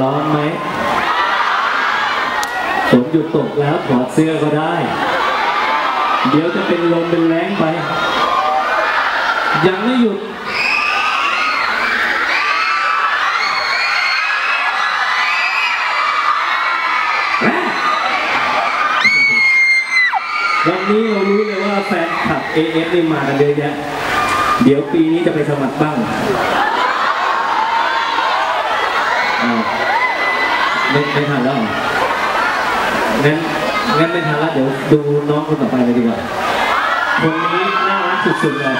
ร้อนไหมฝนหยุดตกแล้วถอดเสื้อก็ได้ เดี๋ยวจะเป็นลมเป็นแรงไป ยังไม่หยุดวันนี้เรารู้เลยว่าแฟนคลับ AF นี่มากันเยอะแยะ เดี๋ยวปีนี้จะไปสมัครบ้างอ้า ไม่ไม่ทันแล้วเหรองั้นงั้นไม่ทันแล้วเดี๋ยวดูน้องคนต่อไปเลยดีกว่าคนนี้น่ารักสุดๆเลย